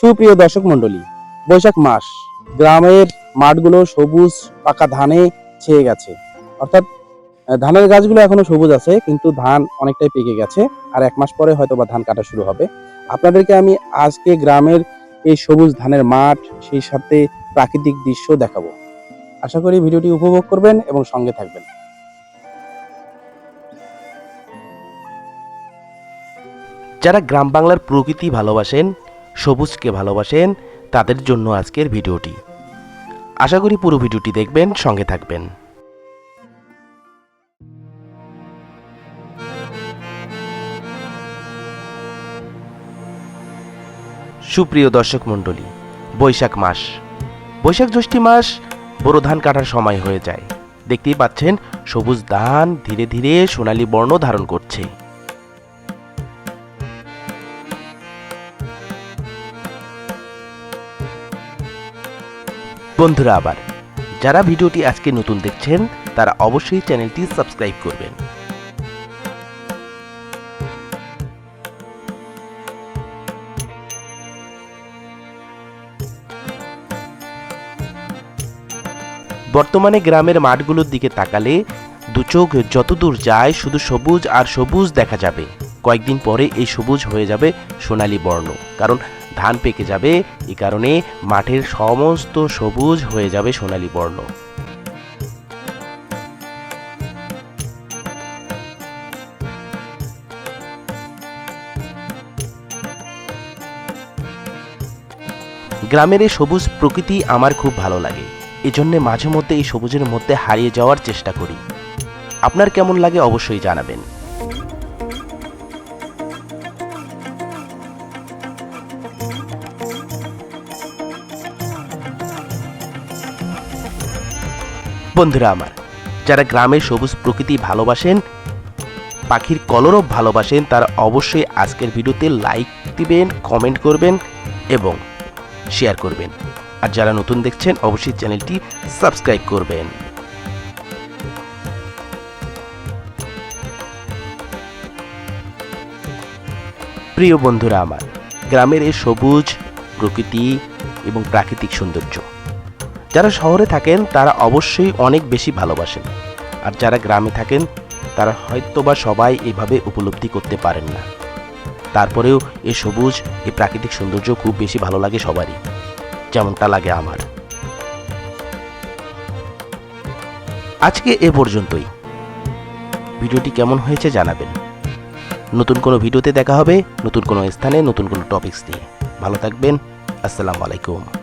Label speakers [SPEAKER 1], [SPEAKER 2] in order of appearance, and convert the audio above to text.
[SPEAKER 1] সুপ্রিয় দর্শক মন্ডলী বৈশাখ মাস, গ্রামের মাঠগুলো সবুজ, পাকা ধানে ছেয়ে গেছে। অর্থাৎ ধানের গাছগুলো এখনও সবুজ আছে, কিন্তু ধান অনেকটাই পেকে গেছে, আর এক মাস পরে হয়তো বা ধান কাটা শুরু হবে। আপনাদেরকে আমি আজকে গ্রামের এই সবুজ ধানের মাঠ, সেই সাথে প্রাকৃতিক দৃশ্য দেখাবো। আশা করি ভিডিওটি উপভোগ করবেন এবং সঙ্গে থাকবেন।
[SPEAKER 2] যারা গ্রাম বাংলার প্রকৃতি ভালোবাসেন সবুজকে ভালোবাসেন তাদের জন্য আজকের ভিডিওটি। আশা করি পুরো ভিডিওটি দেখবেন, সঙ্গে থাকবেন। সুপ্রিয় দর্শক মণ্ডলী, বৈশাখ মাস। বৈশাখ জ্যৈষ্ঠী মাস বড় ধান কাটার সময় হয়ে যায়। দেখতেই পাচ্ছেন, সবুজ ধান ধীরে ধীরে সোনালী বর্ণ ধারণ করছে। বন্ধুরা আবার, যারা ভিডিওটি আজকে নতুন দেখছেন, তারা অবশ্যই চ্যানেলটি সাবস্ক্রাইব করবেন। বর্তমানে গ্রামের মাঠগুলোর দিকে তাকালে দু চোখ যতদূর যায় শুধু সবুজ আর সবুজ দেখা যাবে। কয়েকদিন পরে এই সবুজ হয়ে যাবে সোনালী বর্ণ, কারণ ধান পেকে যাবে এই কারণে মাঠের সমস্ত সবুজ হয়ে যাবে সোনালী বর্ণ। গ্রামের এই সবুজ প্রকৃতি আমার খুব ভালো লাগে। এজন্য মাঝে মধ্যে এই সবুজের মধ্যে হারিয়ে যাওয়ার চেষ্টা করি। আপনার কেমন লাগে অবশ্যই জানাবেন। বন্ধুরা আমার, যারা গ্রামের সবুজ প্রকৃতি ভালোবাসেন, পাখির কলরব ভালোবাসেন, তারা অবশ্যই আজকের ভিডিওতে লাইক দিবেন কমেন্ট করবেন এবং শেয়ার করবেন। আর যারা নতুন দেখছেন, অবশ্যই চ্যানেলটি সাবস্ক্রাইব করবেন। প্রিয় বন্ধুরা আমার, গ্রামের এই সবুজ প্রকৃতি এবং প্রাকৃতিক সৌন্দর্য যারা শহরে থাকেন, তারা অবশ্যই অনেক বেশি ভালোবাসেন। আর যারা গ্রামে থাকেন, তারা হয়তোবা সবাই এভাবে উপলব্ধি করতে পারেন না। তারপরেও এই সবুজ এই প্রাকৃতিক সৌন্দর্য খুব বেশি ভালো লাগে সবারই, যেমনটা লাগে আমার। আজকে এ পর্যন্তই। ভিডিওটি কেমন হয়েছে জানাবেন। নতুন কোনো ভিডিওতে দেখা হবে, নতুন কোনো স্থানে, নতুন কোনো টপিকস নিয়ে। ভালো থাকবেন, আসসালামু আলাইকুম।